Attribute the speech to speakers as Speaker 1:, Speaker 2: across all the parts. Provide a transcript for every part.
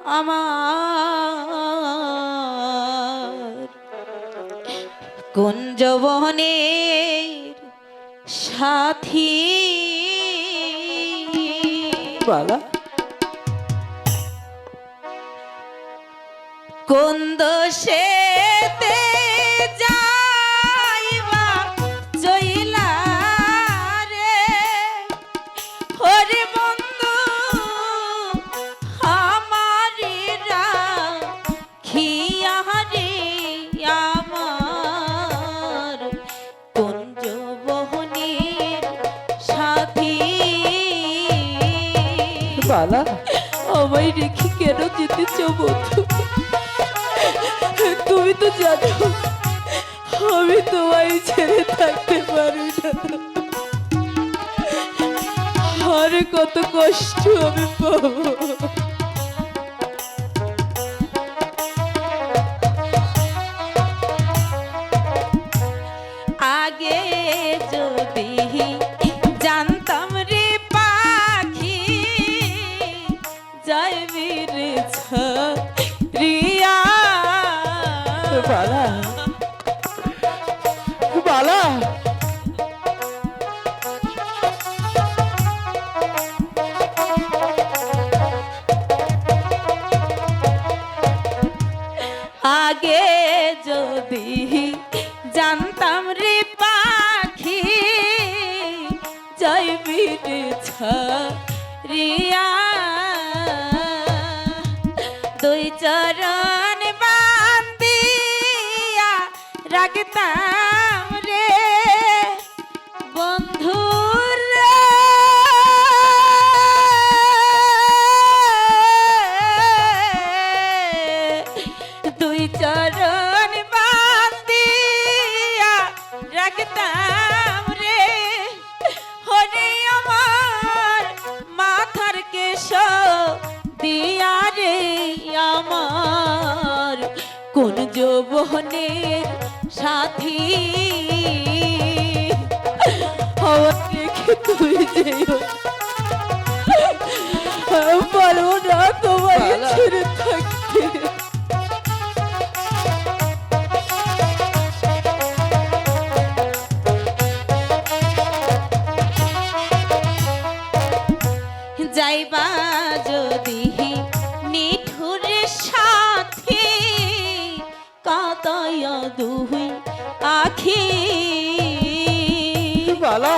Speaker 1: আমার কুঞ্জবনের সাথী?
Speaker 2: বালা
Speaker 1: কোন দোষেতে
Speaker 2: বালা?
Speaker 1: আমায় রেখে কেন যেতেছ বন্ধু? তুমি তো জানো, আমি তোমায় ছেড়ে থাকতে পারি না। আর কত কষ্ট আমি পাবো।
Speaker 2: বালা। বালা।
Speaker 1: আগে যদি জানতাম রে পাখি জয় বীর রিয়া রাখতাম রে। বন্ধুর দুই চরণ বান্দিয়া রাখতাম রে। হরে আমার মাথার কেশ দিয়া কোন যৌবনের সাথী। আমার রেখে তুই যেও? দুই আখি।
Speaker 2: বালা?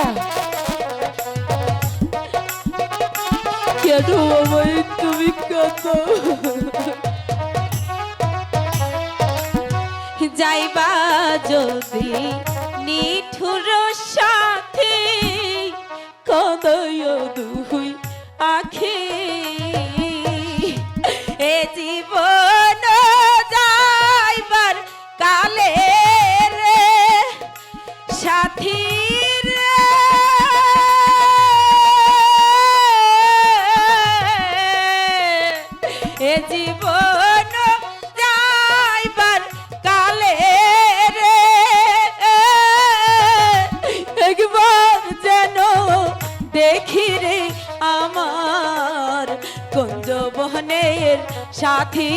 Speaker 1: কেন আমায় তুমি কত যাইবা যদি নিঠুর সাথে কদয় দুই আখি। এ জীবন দেখি রে আমার কুঞ্জ বহনের সাথী।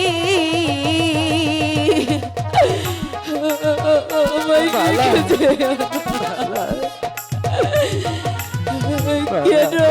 Speaker 1: কেন